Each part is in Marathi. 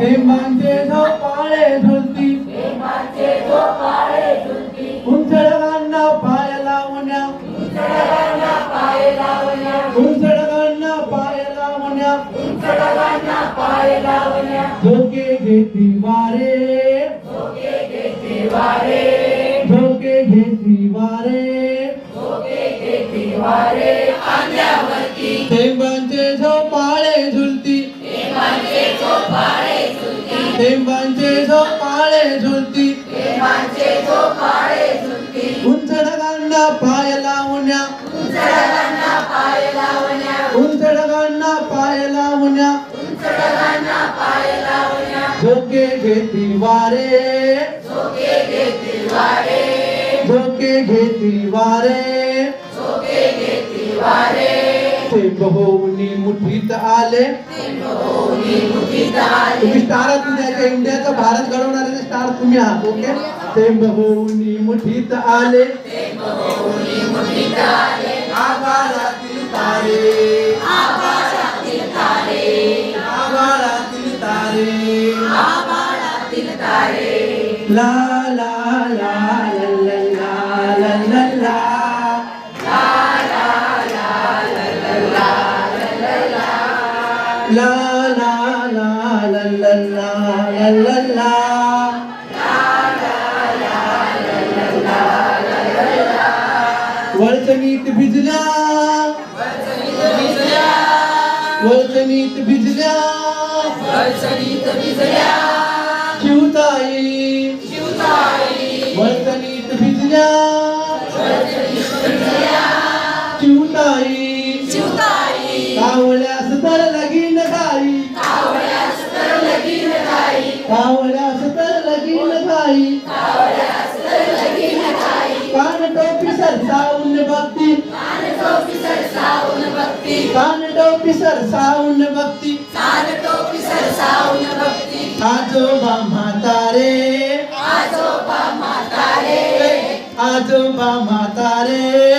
प्रेमांचे झोपाळे झुलती प्रेमांचे झोपाळे झुलती उंचडगांना पाय लावण्या. उंचडगांना पाय लावण्या. उंचडगांना पाय लावण्या. उंचडगांना पाय लावण्या. झोके घेती वारे. झोके घेती वारे. झोके घेती वारे. झोके घेती वारे. आंध्यावरती. प्रेमांचे झोपाळे झुलती प्रेमांचे झोपाळे टेंबांचे झोपाळे झुलती टेंबांचे झोपाळे झुलती उंचडगांना पाय लावण्या उंचडगांना पाय लावण्या उंचडगांना पाय लावण्या झोके घेतील वारे झोके घेतील वारे झोके घेतील वारे झोके घेतील वारे ते बहुनी मुठीत आले ते तुम्ही स्टार आहात उद्याच्या इंडियाचा भारत घडवणारे स्टार तुम्ही आहात ओके ते बहुनी मुठीत आले आभाळातील तारे आभाळातील तारे ला ला ला ला ला ला ला ला ला ला la la la la la la वळचणीत भिजल्या वळचणीत भिजल्या वळचणीत भिजल्या भिजल्या पिसर साऊन भक्ती. चालतो पिसर साऊन भक्ती. आजोबा म्हातारे. आजोबा म्हातारे. आजोबा म्हातारे.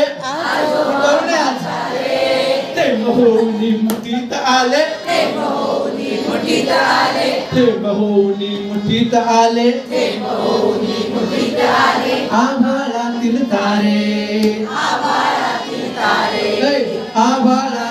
बहुनी मुठीत आले. ते बहुनी मुठीत आले. ते बहुनी मुठीत आले. ते बहुनी मुठीत आले. आभाळातील तारे. आभाळातील तारे. आभाळा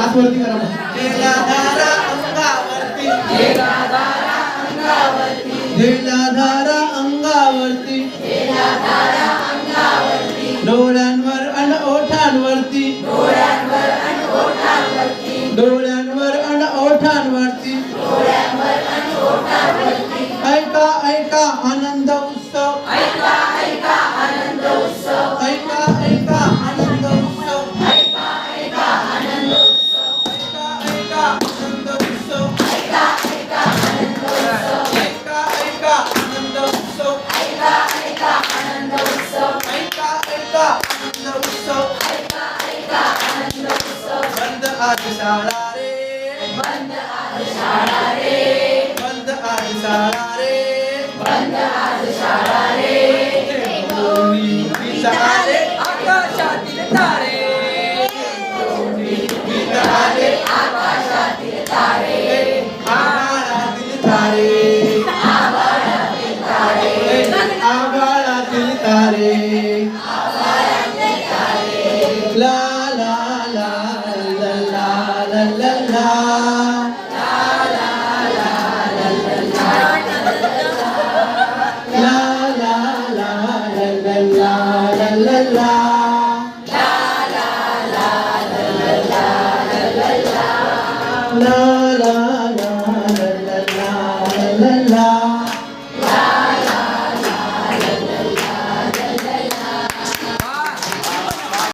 हात वरती करा धारा अंगावरती. धारा अंगावरती. डोळ्यांवर अन ओठांवरती. डोळ्यांवर अन ओठांवरती. ऐका आनंद उत्सव. ऐका ऐका आनंद उत्सव बंद आज शाळा रे. बंद आज शाळा रे. बंद आज शाळा रे बंद आज शाळा रे आले आकाशातील तारे. गीत आले आकाशातील तारे. love.